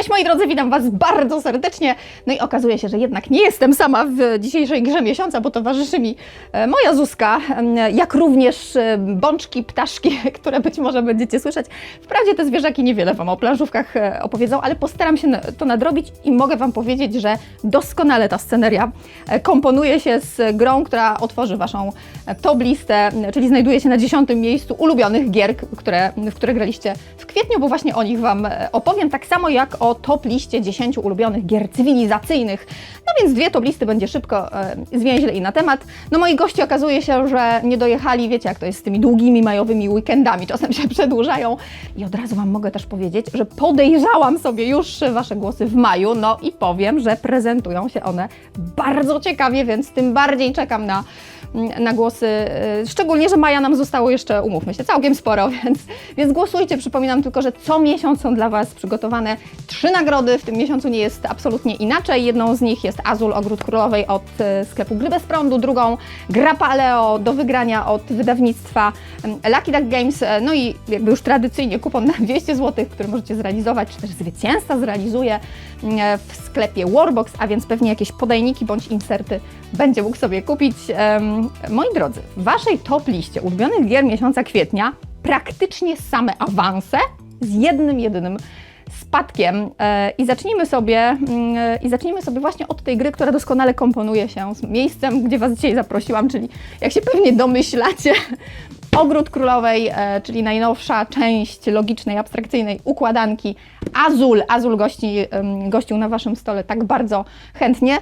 Cześć moi drodzy, witam Was bardzo serdecznie. No i okazuje się, że jednak nie jestem sama w dzisiejszej grze miesiąca, bo towarzyszy mi e, moja Zuzka, jak również e, bączki, ptaszki, które być może będziecie słyszeć. Wprawdzie te zwierzaki niewiele Wam o planszówkach e, opowiedzą, ale postaram się to nadrobić i mogę Wam powiedzieć, że doskonale ta sceneria komponuje się z grą, która otworzy Waszą top listę, czyli znajduje się na dziesiątym miejscu ulubionych gier, które, w które graliście w kwietniu, bo właśnie o nich Wam opowiem, tak samo jak o top liście 10 ulubionych gier cywilizacyjnych. No więc dwie top listy będzie szybko e, zwięźle i na temat. No moi goście okazuje się, że nie dojechali, wiecie jak to jest z tymi długimi majowymi weekendami, czasem się przedłużają i od razu Wam mogę też powiedzieć, że podejrzałam sobie już Wasze głosy w maju, no i powiem, że prezentują się one bardzo ciekawie, więc tym bardziej czekam na, na głosy, e, szczególnie, że maja nam zostało jeszcze, umówmy się, całkiem sporo, więc, więc głosujcie. Przypominam tylko, że co miesiąc są dla Was przygotowane trzy nagrody, w tym miesiącu nie jest absolutnie inaczej. Jedną z nich jest Azul Ogród Królowej od e, sklepu Gry bez prądu, drugą Gra Paleo do wygrania od wydawnictwa em, Lucky Duck Games, e, no i jakby już tradycyjnie kupon na 200 zł, który możecie zrealizować, czy też zwycięzca zrealizuje e, w sklepie Warbox, a więc pewnie jakieś podajniki bądź inserty będzie mógł sobie kupić. Moi drodzy, w Waszej top liście ulubionych gier miesiąca kwietnia praktycznie same awanse z jednym, jedynym spadkiem. E, I zacznijmy sobie, mm, i zacznijmy sobie właśnie od tej gry, która doskonale komponuje się z miejscem, gdzie Was dzisiaj zaprosiłam, czyli jak się pewnie domyślacie, Ogród Królowej, e, czyli najnowsza część logicznej, abstrakcyjnej układanki Azul. Azul gości, gościł na Waszym stole tak bardzo chętnie.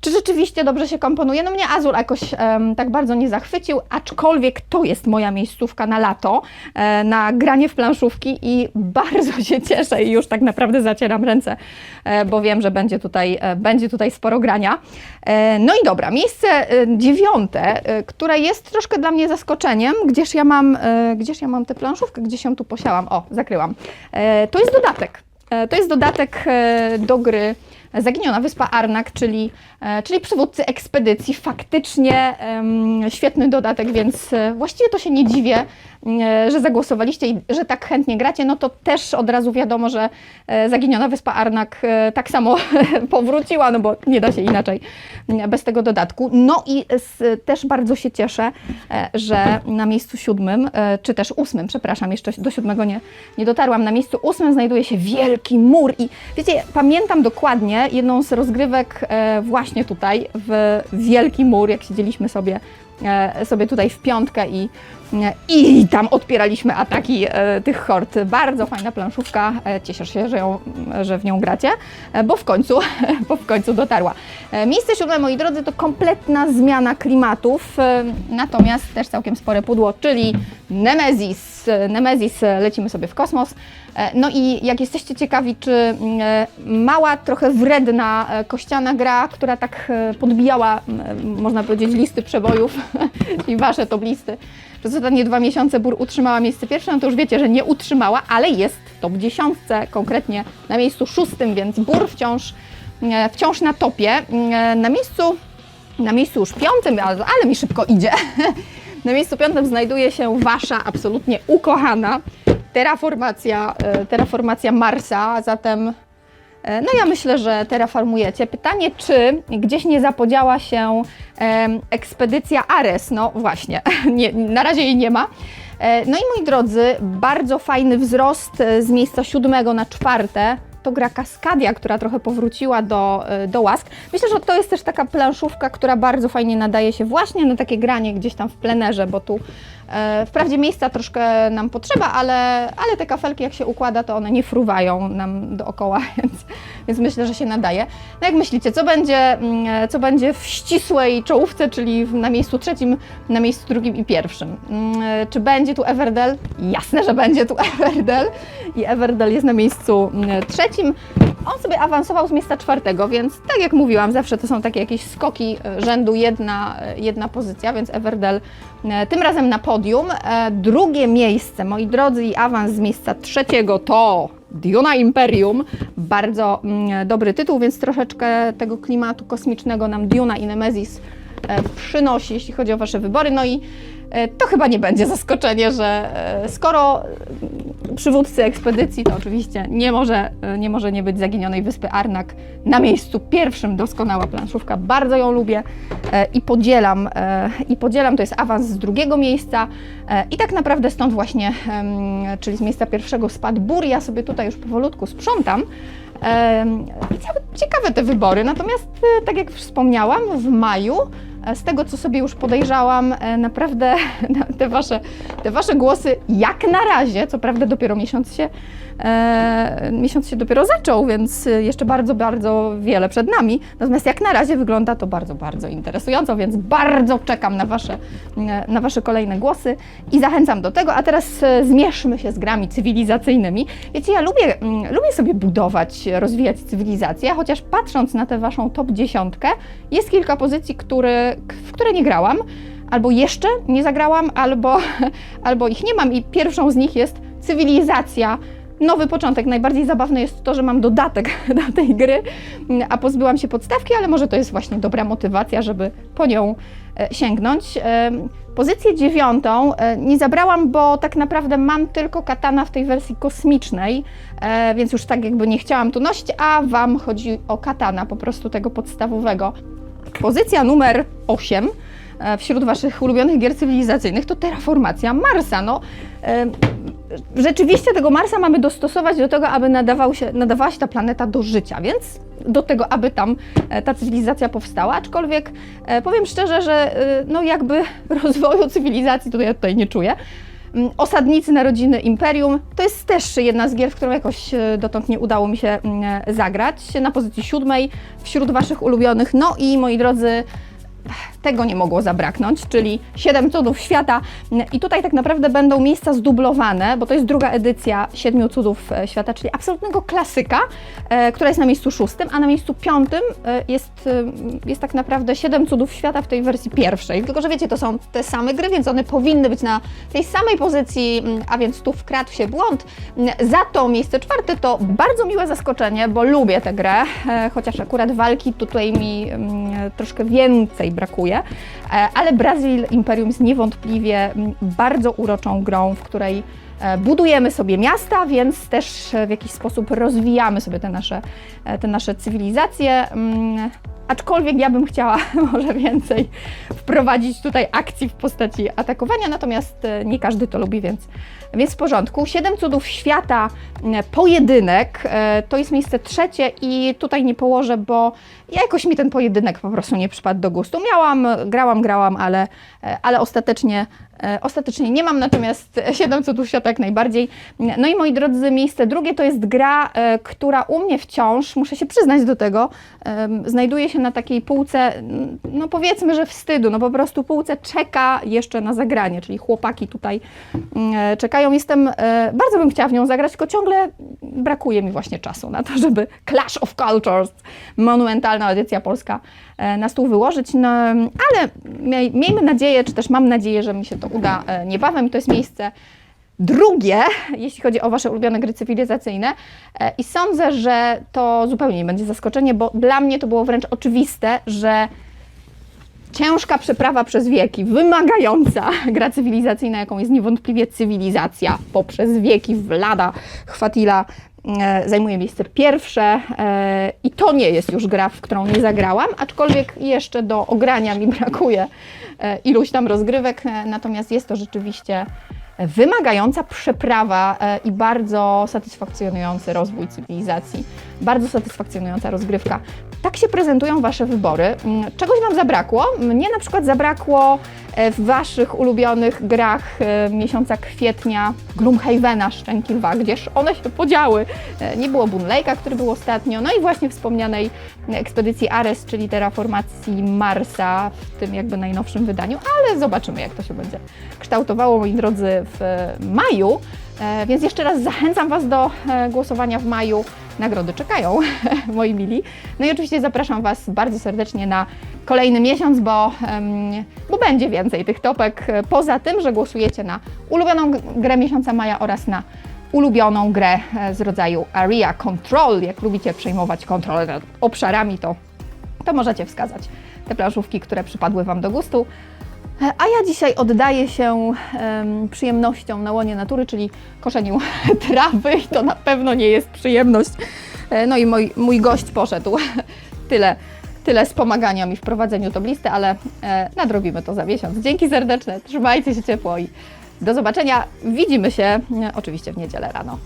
Czy rzeczywiście dobrze się komponuje? No mnie Azul jakoś em, tak bardzo nie zachwycił, aczkolwiek to jest moja miejscówka na lato, e, na granie w planszówki i bardzo się cieszę i już tak naprawdę zacieram ręce, e, bo wiem, że będzie tutaj, e, będzie tutaj sporo grania. E, no i dobra, miejsce e, dziewiąte, e, które jest troszkę dla mnie zaskoczeniem, gdzież ja mam, e, gdzież ja mam tę planszówkę, gdzieś ją tu posiałam, o, zakryłam. E, To jest dodatek. E, To jest dodatek e, do gry Zaginiona Wyspa Arnak, czyli, e, czyli przywódcy ekspedycji. Faktycznie świetny dodatek, więc właściwie to się nie dziwię, że zagłosowaliście i że tak chętnie gracie. No to też od razu wiadomo, że e, Zaginiona Wyspa Arnak e, tak samo powróciła, no bo nie da się inaczej e, bez tego dodatku. No i s- też bardzo się cieszę, e, że na miejscu siódmym, e, czy też ósmym, przepraszam, jeszcze do siódmego nie, nie dotarłam, na miejscu ósmym znajduje się wielki mur i wiecie, pamiętam dokładnie jedną z rozgrywek e, właśnie tutaj w Wielki Mur, jak siedzieliśmy sobie, e, sobie tutaj w piątkę i, e, i tam odpieraliśmy ataki e, tych hord. Bardzo fajna planszówka, e, cieszę się, że, ją, że w nią gracie, e, bo w końcu, bo w końcu dotarła. E, Miejsce siódme, moi drodzy, to kompletna zmiana klimatów, e, natomiast też całkiem spore pudło, czyli Nemesis. E, Nemesis, e, lecimy sobie w kosmos. E, No i jak jesteście ciekawi, czy e, mała, trochę wredna e, kościana gra, która tak e, podbijała, można powiedzieć, listy przebojów i wasze top listy, przez ostatnie dwa miesiące Bur utrzymała miejsce pierwsze, no to już wiecie, że nie utrzymała, ale jest top dziesiątce, konkretnie na miejscu szóstym, więc Bur wciąż, e, wciąż na topie. E, Na miejscu na miejscu już piątym, ale, ale mi szybko idzie. Na miejscu piątym znajduje się Wasza absolutnie ukochana terraformacja, e, terraformacja Marsa, zatem no ja myślę, że terraformujecie. Pytanie, czy gdzieś nie zapodziała się ekspedycja Ares? No właśnie, nie, na razie jej nie ma. E, No i moi drodzy, bardzo fajny wzrost e, z miejsca siódmego na czwarte. To gra Kaskadia, która trochę powróciła do, e, do łask. Myślę, że to jest też taka planszówka, która bardzo fajnie nadaje się właśnie na takie granie gdzieś tam w plenerze, bo tu e, wprawdzie miejsca troszkę nam potrzeba, ale, ale te kafelki jak się układa, to one nie fruwają nam dookoła, więc, więc myślę, że się nadaje. No jak myślicie, co będzie, mm, e, co będzie w ścisłej czołówce, czyli na miejscu trzecim, na miejscu drugim i pierwszym? Mm, e, Czy będzie tu Everdell? Jasne, że będzie tu Everdell i Everdell jest na miejscu mm, trzecim. On sobie awansował z miejsca czwartego, więc tak jak mówiłam, zawsze to są takie jakieś skoki e, rzędu jedna, e, jedna pozycja, więc Everdell e, tym razem na podium. Drugie miejsce, moi drodzy, i awans z miejsca trzeciego to Duna Imperium. Bardzo mm, dobry tytuł, więc troszeczkę tego klimatu kosmicznego nam Duna i Nemesis przynosi, jeśli chodzi o Wasze wybory. No i to chyba nie będzie zaskoczenie, że skoro przywódcy ekspedycji, to oczywiście nie może, e, nie może nie być zaginionej wyspy Arnak na miejscu pierwszym. Doskonała planszówka, bardzo ją lubię e, i podzielam, e, i podzielam, to jest awans z drugiego miejsca i tak naprawdę stąd właśnie, czyli z miejsca pierwszego spadł bór, ja sobie tutaj już powolutku sprzątam. Cia- Ciekawe te wybory, natomiast tak jak wspomniałam, w maju, z tego co sobie już podejrzałam, e, naprawdę te wasze, te wasze głosy jak na razie, co prawda dopiero miesiąc się, e, miesiąc się dopiero zaczął, więc e, jeszcze bardzo, bardzo wiele przed nami, natomiast jak na razie wygląda to bardzo, bardzo interesująco, więc bardzo czekam na wasze, e, na wasze kolejne głosy i zachęcam do tego, a teraz e, zmierzmy się z grami cywilizacyjnymi. Wiecie, ja lubię, mm, lubię sobie budować, rozwijać cywilizację, chociaż patrząc na tę waszą top dziesiątkę, jest kilka pozycji, który, w które nie grałam, albo jeszcze nie zagrałam, albo, albo ich nie mam i pierwszą z nich jest cywilizacja. Nowy początek. Najbardziej zabawne jest to, że mam dodatek do tej gry, a pozbyłam się podstawki, ale może to jest właśnie dobra motywacja, żeby po nią e, sięgnąć. Em, Pozycję dziewiątą e, nie zabrałam, bo tak naprawdę mam tylko katana w tej wersji kosmicznej, e, więc już tak jakby nie chciałam tu nosić, a Wam chodzi o katana po prostu tego podstawowego. Pozycja numer 8 e, wśród Waszych ulubionych gier cywilizacyjnych to terraformacja Marsa. No, e, rzeczywiście tego Marsa mamy dostosować do tego, aby nadawał się, nadawała się ta planeta do życia, więc do tego, aby tam e, ta cywilizacja powstała, aczkolwiek e, powiem szczerze, że e, no jakby rozwoju cywilizacji tutaj ja tutaj nie czuję. Mm, Osadnicy Narodziny Imperium to jest też jedna z gier, w którą jakoś dotąd nie udało mi się mm, zagrać. Na pozycji siódmej wśród Waszych ulubionych. No i moi drodzy, tego nie mogło zabraknąć, czyli Siedem Cudów Świata. I tutaj tak naprawdę będą miejsca zdublowane, bo to jest druga edycja Siedmiu Cudów e, Świata, czyli absolutnego klasyka, e, która jest na miejscu szóstym, a na miejscu piątym e, jest, jest tak naprawdę Siedem Cudów Świata w tej wersji pierwszej. Tylko, że wiecie, to są te same gry, więc one powinny być na tej samej pozycji, mm, a więc tu wkradł się błąd. Mm, Za to miejsce czwarte to bardzo miłe zaskoczenie, bo lubię tę grę, chociaż akurat walki tutaj mi mm, troszkę więcej brakuje, E, ale Brazil Imperium jest niewątpliwie mm, bardzo uroczą grą, w której budujemy sobie miasta, więc też e, w jakiś sposób rozwijamy sobie te nasze, e, te nasze cywilizacje. Mm, Aczkolwiek ja bym chciała może więcej wprowadzić tutaj akcji w postaci atakowania, natomiast e, nie każdy to lubi, więc, więc w porządku. Siedem cudów świata, m, pojedynek, e, to jest miejsce trzecie i tutaj nie położę, bo jakoś mi ten pojedynek po prostu nie przypadł do gustu. Miałam, grałam, grałam, ale, e, ale ostatecznie E, Ostatecznie nie mam, natomiast 7 cudów świata jak najbardziej. No i moi drodzy, miejsce drugie to jest gra, e, która u mnie wciąż, muszę się przyznać do tego, znajduje się na takiej półce, no powiedzmy, że wstydu, no po prostu półce czeka jeszcze na zagranie, czyli chłopaki tutaj mm, e, czekają. Jestem, e, bardzo bym chciała w nią zagrać, tylko ciągle brakuje mi właśnie czasu na to, żeby Clash of Cultures, monumentalna edycja polska, e, na stół wyłożyć, no, ale miej, miejmy nadzieję, czy też mam nadzieję, że mi się to uda e, niebawem i to jest miejsce drugie, jeśli chodzi o Wasze ulubione gry cywilizacyjne. E, i sądzę, że to zupełnie nie będzie zaskoczenie, bo dla mnie to było wręcz oczywiste, że ciężka przeprawa przez wieki, wymagająca gra cywilizacyjna, jaką jest niewątpliwie cywilizacja poprzez wieki Vlada Chwatila, e, zajmuje miejsce pierwsze i to nie jest już gra, w którą nie zagrałam, aczkolwiek jeszcze do ogrania mi brakuje iluś tam rozgrywek, e, natomiast jest to rzeczywiście wymagająca przeprawa e, i bardzo satysfakcjonujący rozwój cywilizacji, bardzo satysfakcjonująca rozgrywka. Tak się prezentują Wasze wybory. Mm, Czegoś Wam zabrakło? Mnie na przykład zabrakło e, w Waszych ulubionych grach e, miesiąca kwietnia Gloomhavena, Szczęki Lwa, gdzież one się podziały. E, Nie było Boon Lake'a, który był ostatnio, no i właśnie wspomnianej ekspedycji Ares, czyli terraformacji Marsa w tym jakby najnowszym wydaniu, ale zobaczymy jak to się będzie kształtowało, moi drodzy, w e, maju. E, Więc jeszcze raz zachęcam Was do e, głosowania w maju. Nagrody czekają, moi mili. No i oczywiście zapraszam Was bardzo serdecznie na kolejny miesiąc, bo, bo będzie więcej tych topek. e, Poza tym, że głosujecie na ulubioną grę miesiąca maja oraz na ulubioną grę z rodzaju Area Control. Jak lubicie przejmować kontrolę nad obszarami, to, to możecie wskazać te planszówki, które przypadły Wam do gustu. A ja dzisiaj oddaję się em, przyjemnościom na łonie natury, czyli koszeniu trawy i to na pewno nie jest przyjemność. E, No i mój, mój gość poszedł. Tyle, tyle z pomagania mi w prowadzeniu toblisty, ale e, nadrobimy to za miesiąc. Dzięki serdeczne, trzymajcie się ciepło i do zobaczenia. Widzimy się e, oczywiście w niedzielę rano.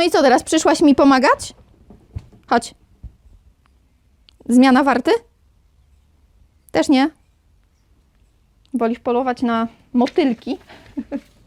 No i co teraz? Przyszłaś mi pomagać? Chodź. Zmiana warty? Też nie? Wolisz polować na motylki?